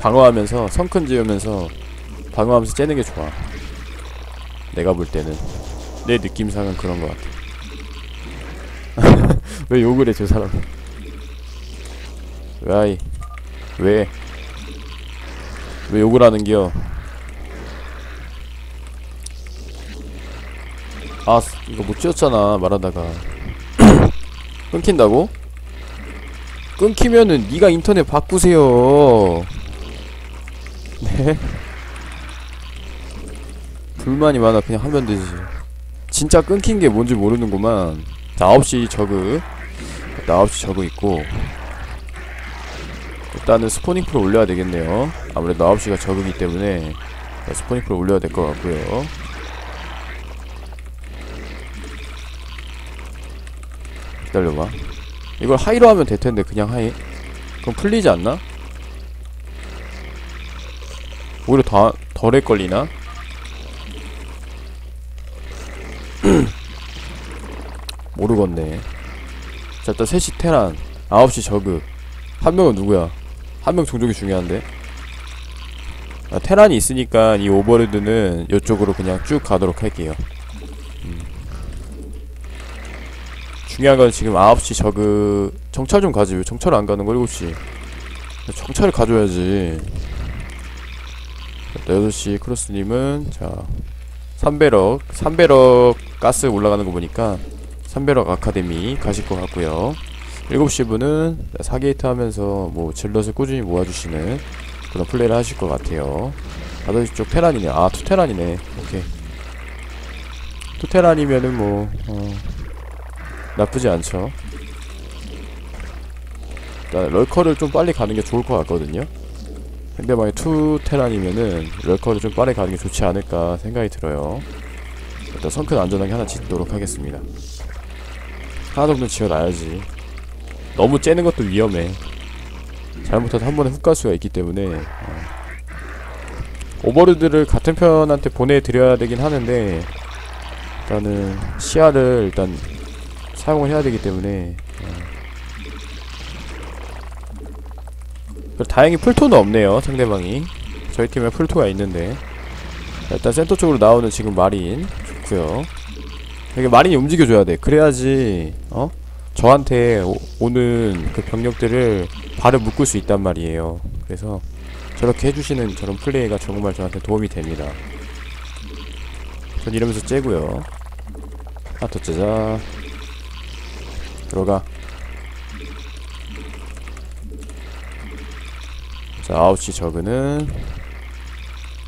방어하면서 성큰 지으면서 방어하면서 째는 게 좋아. 내가 볼 때는. 내 느낌상은 그런 것 같아. 왜 욕을 해 저 사람. 왜? 아이 왜? 왜 욕을 하는겨? 아 이거 못 지었잖아 말하다가. 끊긴다고? 끊기면은 네가 인터넷 바꾸세요 네? 불만이 많아. 그냥 하면 되지. 진짜 끊긴 게 뭔지 모르는구만. 자 9시 저그. 일단 9시 저그 있고. 일단은 스포닝 프로 올려야 되겠네요. 아무래도 9시가 저그기 때문에 스포닝 프로 올려야 될 것 같고요. 기다려봐. 이걸 하이로 하면 될 텐데 그냥 하이. 그럼 풀리지 않나? 오히려 더, 덜 헷걸리나? 모르겠네. 자 일단 3시 테란. 9시 저그 한 명은 누구야? 한 명 종족이 중요한데? 아, 테란이 있으니까 이 오버로드는 이쪽으로 그냥 쭉 가도록 할게요. 음. 중요한 건 지금 9시 저그 정찰 좀 가지. 왜 정찰을 안 가는 거 7시? 정찰을 가줘야지 일단 8시 크로스님은 자 3배럭 3배럭 가스 올라가는 거 보니까 3배럭 아카데미 가실 것 같고요. 7시 분은 4게이트 하면서 뭐 질럿을 꾸준히 모아주시는 그런 플레이를 하실 것 같아요. 5시 쪽 테란이네. 아 투테란이네. 오케이. 투테란이면은 뭐 어, 나쁘지 않죠. 일단 럴커를 좀 빨리 가는 게 좋을 것 같거든요 상대방이 투테란이면은 럴커를 좀 빨리 가는 게 좋지 않을까 생각이 들어요. 일단 성큰 안전하게 하나 짓도록 하겠습니다. 하나 정도 지어놔야지. 너무 째는 것도 위험해. 잘못해서 한 번에 훅 갈 수가 있기 때문에 어. 오버로드를 같은 편한테 보내드려야 되긴 하는데 일단은 시야를 일단 사용을 해야 되기 때문에 다행히 풀토는 없네요 상대방이. 저희 팀에 풀토가 있는데. 자, 일단 센터 쪽으로 나오는 지금 마린. 좋고요. 이게 마린이 움직여줘야 돼. 그래야지 어? 저한테 오, 오는 그 병력들을 발을 묶을 수 있단 말이에요. 그래서 저렇게 해주시는 저런 플레이가 정말 저한테 도움이 됩니다. 전 이러면서 째고요. 하나 더 째자. 들어가 자 9시 저그는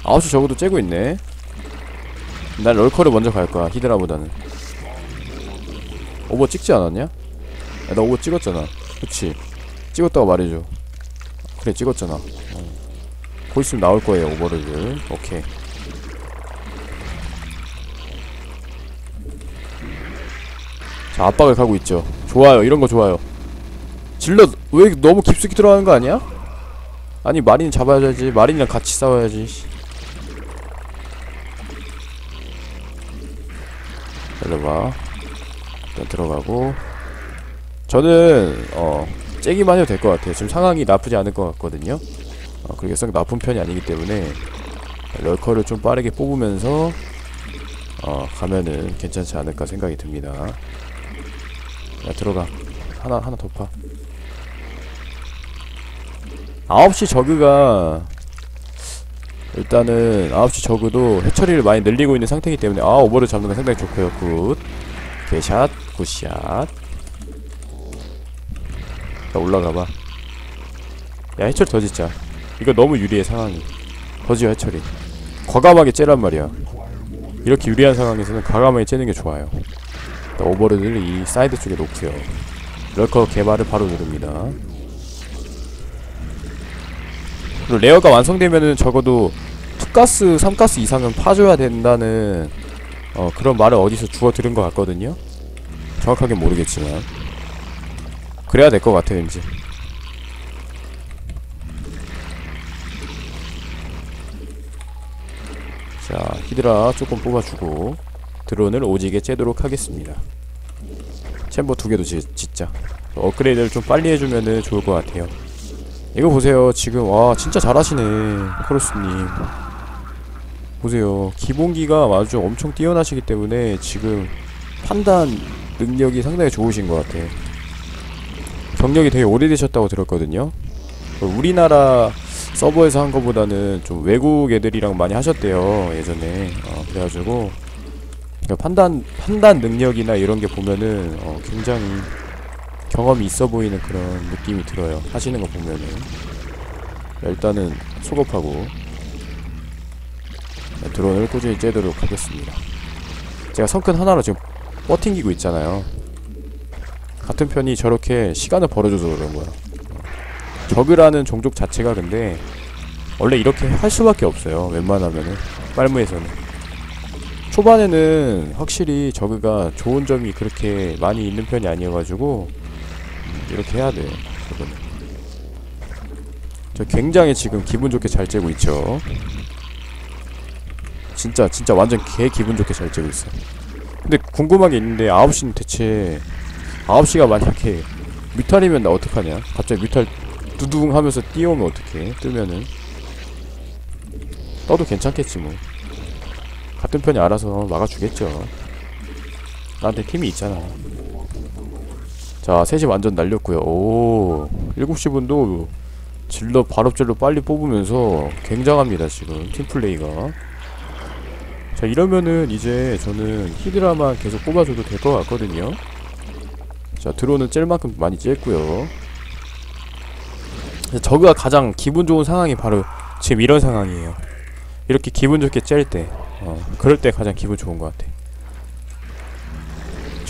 9시 저그도 째고 있네. 난 럴커를 먼저 갈 거야 히드라보다는. 오버 찍지 않았냐? 야, 나 오버 찍었잖아. 그치? 찍었다고 말해줘. 그래 찍었잖아. 어. 곧 있으면 나올 거예요 오버를. 오케이. 자 압박을 가고 있죠. 좋아요. 이런 거 좋아요. 질러 왜 너무 깊숙이 들어가는 거 아니야? 아니 마린 잡아야지. 마린이랑 같이 싸워야지. 열려봐 일단 들어가고. 저는 어 째기만 해도 될 것 같아요. 지금 상황이 나쁘지 않을 것 같거든요. 어, 그렇게 썩 나쁜 편이 아니기 때문에 럴커를 좀 빠르게 뽑으면서 어 가면은 괜찮지 않을까 생각이 듭니다. 야 들어가. 하나 하나 더파 9시 저그가 일단은 9시 저그도 해처리를 많이 늘리고 있는 상태이기 때문에 아 오버를 잡는 건 상당히 좋고요. 굿. 개샷. 굿샷. 자 올라가봐. 야 해처리 더 짓자. 이거 너무 유리해 상황이. 더 지어 해처리. 과감하게 째란 말이야. 이렇게 유리한 상황에서는 과감하게 째는 게 좋아요. 오버를 이 사이드 쪽에 놓고요. 럴커 개발을 바로 누릅니다 그리고 레어가 완성되면은 적어도 2가스, 3가스 이상은 파줘야 된다는 어, 그런 말을 어디서 주워 들은 것 같거든요. 정확하게 모르겠지만. 그래야 될 것 같아 왠지 자 히드라 조금 뽑아주고 드론을 오지게 째도록 하겠습니다. 챔버 두 개도 지, 짓자. 업그레이드를 좀 빨리 해주면은 좋을 것 같아요 이거 보세요. 지금 와 진짜 잘하시네 크로스님. 보세요. 기본기가 아주 엄청 뛰어나시기 때문에 지금 판단 능력이 상당히 좋으신 것 같아 경력이 되게 오래되셨다고 들었거든요. 우리나라 서버에서 한 거보다는 좀 외국 애들이랑 많이 하셨대요 예전에. 어, 그래가지고 그러니까 판단 판단 능력이나 이런 게 보면은 어, 굉장히 경험이 있어 보이는 그런 느낌이 들어요. 하시는 거 보면은. 자, 일단은 소급하고 네, 드론을 꾸준히 째도록 하겠습니다. 제가 성큰 하나로 지금 버팅기고 있잖아요. 같은 편이 저렇게 시간을 벌어줘서 그런 거야. 저그라는 종족 자체가 근데 원래 이렇게 할 수밖에 없어요. 웬만하면은 빨무에서는. 초반에는 확실히 저그가 좋은 점이 그렇게 많이 있는 편이 아니어가지고 음, 이렇게 해야 돼 저거는. 저 굉장히 지금 기분 좋게 잘 째고 있죠? 진짜 진짜 완전 개 기분 좋게 잘 째고 있어. 근데 궁금한 게 있는데 9시는 대체 9시가 만약에 뮤탈이면 나 어떡하냐? 갑자기 뮤탈 두둥 하면서 뛰어오면 어떡해? 뜨면은. 떠도 괜찮겠지 뭐. 같은 편이 알아서 막아주겠죠. 나한테 팀이 있잖아 자 셋이 완전 날렸고요. 오 7시 분도 질러 발업질로 빨리 뽑으면서 굉장합니다 지금. 팀플레이가. 자 이러면은 이제 저는 히드라만 계속 뽑아줘도 될 것 같거든요. 자 드론은 찔 만큼 많이 찔고요. 저그가 가장 기분 좋은 상황이 바로 지금 이런 상황이에요. 이렇게 기분 좋게 짤때 어, 그럴 때 가장 기분 좋은 것 같아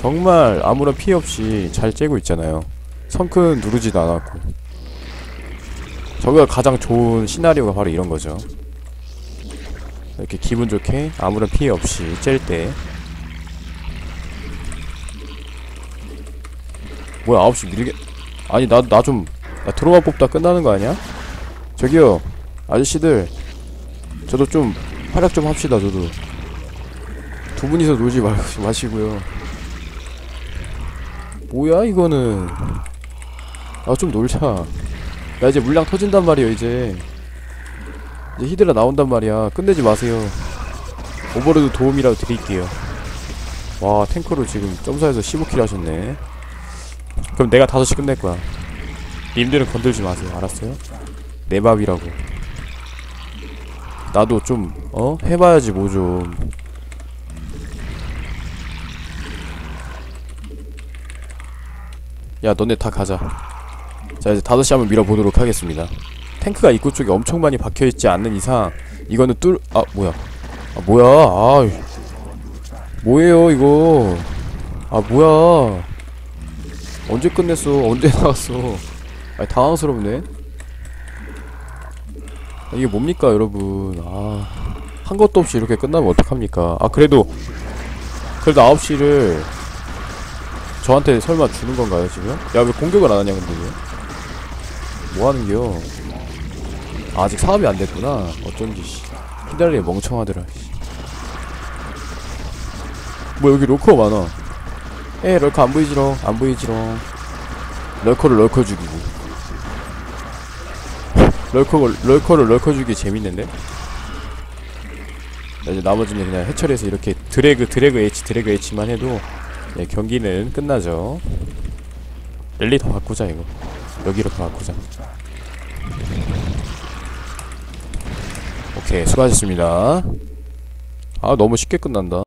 정말 아무런 피해 없이 잘 째고 있잖아요. 성큰 누르지도 않았고. 저거가 가장 좋은 시나리오가 바로 이런 거죠. 이렇게 기분 좋게 아무런 피해 없이 짤때. 뭐야 9시 미리게 아니 나 나좀나 들어가 뽑다 끝나는 거 아니야? 저기요 아저씨들. 저도 좀 활약 좀 합시다 저도. 두 분이서 놀지 말, 마시고요 뭐야 이거는? 아 좀 놀자. 야 이제 물량 터진단 말이야 이제. 이제 히드라 나온단 말이야. 끝내지 마세요. 오버로드 도움이라도 드릴게요. 와 탱커로 지금 점사해서 15킬 하셨네. 그럼 내가 5시 끝낼 거야. 님들은 건들지 마세요. 알았어요? 내 밥이라고. 나도 좀 어? 해봐야지 뭐좀 야 너네 다 가자. 자 이제 5시 한번 밀어보도록 하겠습니다. 탱크가 입구 쪽에 엄청 많이 박혀있지 않는 이상 이거는 뚫.. 아 뭐야? 아 뭐야? 아 뭐예요 이거? 아 뭐야? 언제 끝냈어? 언제 나왔어? 아니 당황스럽네. 아, 이게 뭡니까 여러분? 아, 한 것도 없이 이렇게 끝나면 어떡합니까? 아 그래도 그래도 9시를 저한테 설마 주는 건가요 지금? 야 왜 공격을 안 하냐 근데 왜? 뭐 하는겨 아, 아직 사업이 안 됐구나 어쩐지 씨 피달리에 멍청하더라 씨. 뭐 여기 로커 많아 에 럴커 안 보이지롱 안 보이지롱 럴커를 럴커 죽이고 럴커 럴커를 럴커 주기 재밌는데? 자, 이제 나머지는 그냥 해처리해서 이렇게 드래그 드래그 H 드래그 H만 해도 네, 경기는 끝나죠. 랠리 더 바꾸자 이거. 여기로 더 바꾸자. 오케이 수고하셨습니다. 아 너무 쉽게 끝난다.